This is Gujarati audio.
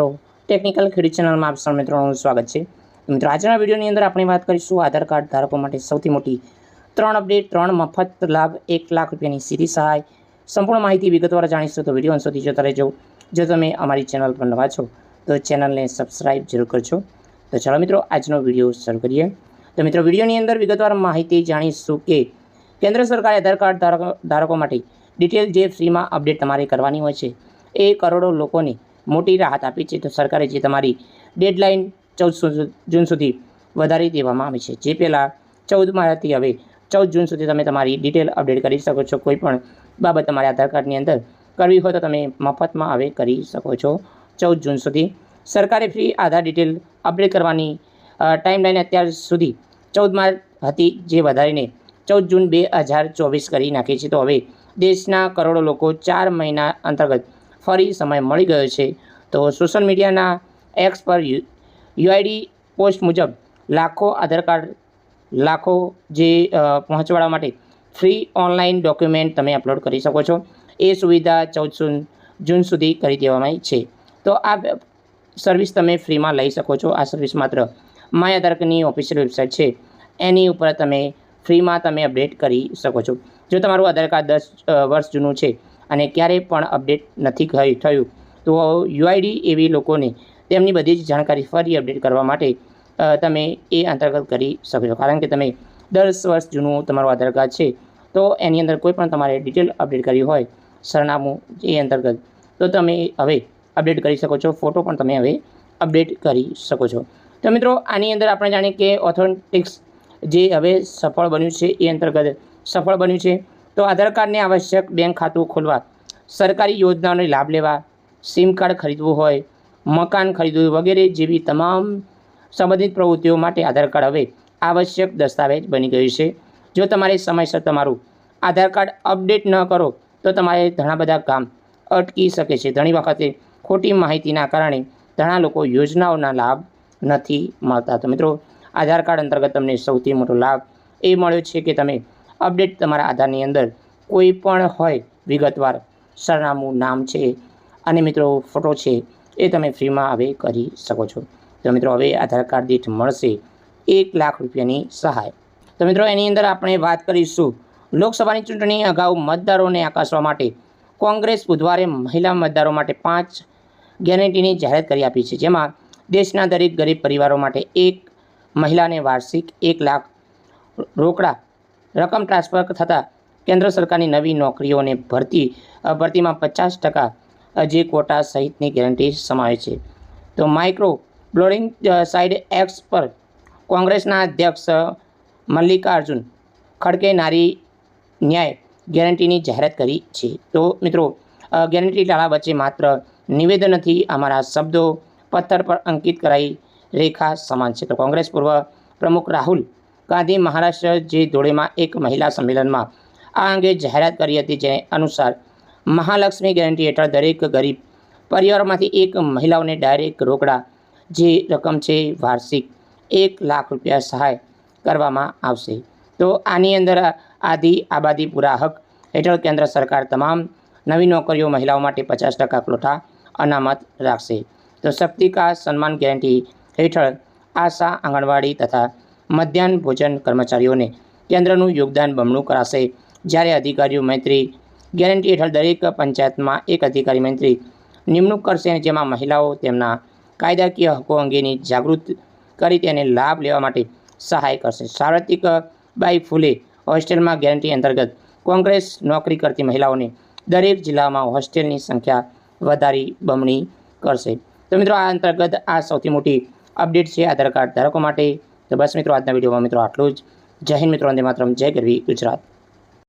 મિત્રો ટેકનિકલ ખેડૂત ચેનલમાં આપ સૌ મિત્રોનું સ્વાગત છે. મિત્રો, આજના વિડીયોની અંદર આપણે વાત કરીશું આધાર કાર્ડ ધારકો માટે સૌથી મોટી ત્રણ અપડેટ ત્રણ મફત લાભ, એક લાખ રૂપિયાની સીધી સહાય. સંપૂર્ણ માહિતી વિગતવાર જાણીશું તો વીડિયો અંત સુધી જોતા રહેજો. જો તમે અમારી ચેનલ પર નવા છો, તો ચેનલને સબસ્ક્રાઇબ જરૂર કરજો. તો ચાલો મિત્રો, આજનો વીડિયો શરૂ કરીએ. તો મિત્રો, વિડીયોની અંદર વિગતવાર માહિતી જાણીશું કે કેન્દ્ર સરકારે આધાર કાર્ડ ધારકો માટે ડિટેલ જે ફ્રીમાં અપડેટ તમારે કરવાની હોય છે, એ કરોડો લોકોને મોટી રાહત આપી છે તો સરકારે જે તમારી ડેડલાઇન ચૌદ જૂન સુધી વધારી દેવામાં આવી છે. જે પહેલાં ચૌદમાંથી હવે ચૌદ જૂન સુધી તમે તમારી ડિટેલ અપડેટ કરી શકો છો. કોઈ પણ બાબત તમારે આધાર કાર્ડની અંદર કરવી હોય તો તમે મફતમાં હવે કરી શકો છો ચૌદ જૂન સુધી. સરકારે ફ્રી આધાર ડિટેલ અપડેટ કરવાની ટાઈમલાઈન અત્યાર સુધી ચૌદ માર્ચ હતી જે વધારીને ચૌદ જૂન બે હજાર ચોવીસ કરી નાખી છે. તો હવે દેશના કરોડો લોકો ચાર મહિના અંતર્ગત ફરી સમય મળી ગયો છે. તો સોશિયલ મીડિયાના એક્સ પર યુઆઈડી પોસ્ટ મુજબ લાખો આધાર કાર્ડ, લાખો જે પહોંચવાળા માટે ફ્રી ઓનલાઈન ડોક્યુમેન્ટ તમે અપલોડ કરી શકો છો. એ સુવિધા ચૌદ જૂન સુધી કરી દેવામાં છે. તો આ સર્વિસ તમે ફ્રીમાં લઈ શકો છો. આ સર્વિસ માત્ર માય આધારકની ઓફિશિયલ વેબસાઇટ છે. એની ઉપર તમે ફ્રીમાં તમે અપડેટ કરી શકો છો. જો તમારું આધાર કાર્ડ દસ વર્ષ જૂનું છે અને ક્યારેય પણ અપડેટ નથી થયું. તો યુઆઈડી એવી લોકોને તેમની બધી જ જાણકારી ફરી અપડેટ કરવા માટે તમે એ અંતર્ગત કરી શકો છો. કારણ કે તમે દસ વર્ષ જૂનું તમારું આધાર કાર્ડ છે, તો એની અંદર કોઈ પણ તમારે ડિટેલ અપડેટ કરવી હોય, સરનામું એ અંતર્ગત, તો તમે હવે અપડેટ કરી શકો છો. ફોટો પણ તમે હવે અપડેટ કરી શકો છો. તો મિત્રો, આની અંદર આપણે જાણીએ કે ઓથોન્ટિક્સ જે હવે સફળ બન્યું છે, એ અંતર્ગત સફળ બન્યું છે. તો આધાર કાર્ડને આવશ્યક બેંક ખાતું ખોલવા, સરકારી યોજનાઓનો લાભ લેવા સિમ કાર્ડ ખરીદવું હોય, મકાન ખરીદવું વગેરે જેવી તમામ સંબંધિત પ્રવૃત્તિઓ માટે આધાર કાર્ડ હવે આવશ્યક દસ્તાવેજ બની ગયું છે. જો તમારે સમયસર તમારું આધાર કાર્ડ અપડેટ ન કરો, તો તમારે ઘણા બધા કામ અટકી શકે છે. ઘણી વખતે ખોટી માહિતીના કારણે ઘણા લોકો યોજનાઓના લાભ નથી મળતા. તો મિત્રો, આધાર કાર્ડ અંતર્ગત તમને સૌથી મોટો લાભ એ મળ્યો છે કે તમે અપડેટ તમારા આધારની અંદર કોઈ પણ હોય, વિગતવાર સરનામું નામ છે અને મિત્રો ફોટો છે એ તમે ફ્રીમાં હવે કરી શકો છો. તો મિત્રો હવે આધાર કાર્ડ દીઠ મળશે એક લાખ રૂપિયાની સહાય. તો મિત્રો એની અંદર આપણે વાત કરીશું લોકસભાની ચૂંટણી અગાઉ મતદારોને આકર્ષવા માટે. કોંગ્રેસ બુધવારે મહિલા મતદારો માટે પાંચ ગેરંટીની જાહેરાત કરી આપી છે. જેમાં દેશના દરેક ગરીબ પરિવારો માટે એક, મહિલાને વાર્ષિક એક લાખ રોકડા રકમ ટ્રાન્સફર થતાં કેન્દ્ર સરકારની નવી નોકરીઓને ભરતી ભરતીમાં પચાસ ટકા જે કોટા સહિતની ગેરંટી સમાવે છે. તો માઇક્રો બ્લોડિંગ સાઇડ એક્સ પર કોંગ્રેસના અધ્યક્ષ મલ્લિકાર્જુન ખડકે નારી ન્યાય ગેરંટીની જાહેરાત કરી છે. તો મિત્રો ગેરંટી ટાળા વચ્ચે માત્ર નિવેદન નથી, અમારા શબ્દો પથ્થર પર અંકિત કરાઈ રેખા સમાન છે. તો કોંગ્રેસ પૂર્વ પ્રમુખ રાહુલ ગાંધી મહારાષ્ટ્ર જે ધોળેમાં એક મહિલા સંમેલનમાં આ અંગે જાહેરાત કરી હતી જેને અનુસાર મહાલક્ષ્મી ગેરંટી હેઠળ દરેક ગરીબ પરિવારમાંથી એક મહિલાઓને ડાયરેક્ટ રોકડા જે રકમ છે વાર્ષિક એક લાખ રૂપિયા સહાય કરવામાં આવશે. તો આની અંદર આદિ આબાદી પૂરા હક હેઠળ કેન્દ્ર સરકાર તમામ નવી નોકરીઓ મહિલાઓ માટે પચાસ ટકા કોઠા અનામત રાખશે. તો શક્તિકા સન્માન ગેરંટી હેઠળ આશા આંગણવાડી તથા મધ્યાહન ભોજન કર્મચારીઓને કેન્દ્રનું યોગદાન બમણું કરાશે. જ્યારે અધિકારીઓ મૈત્રી, ગેરંટી હેઠળ દરેક પંચાયતમાં એક અધિકારી મંત્રી નિમણૂક કરશે જેમાં મહિલાઓ તેમના કાયદાકીય હકો અંગેની જાગૃત કરી તેને લાભ લેવા માટે સહાય કરશે. સાર્વત્રિક બાઈ ફૂલે હોસ્ટેલમાં ગેરંટી અંતર્ગત કોંગ્રેસ નોકરી કરતી મહિલાઓને દરેક જિલ્લામાં હોસ્ટેલની સંખ્યા વધારી બમણી કરશે. તો મિત્રો, આ અંતર્ગત આ સૌથી મોટી અપડેટ છે આધાર કાર્ડ ધારકો માટે. તો બસ મિત્રો, આજના વિડીયોમાં મિત્રો આટલું જ. જય હિન્દ મિત્રો અંદે માતરમ. જય ગરવી ગુજરાત.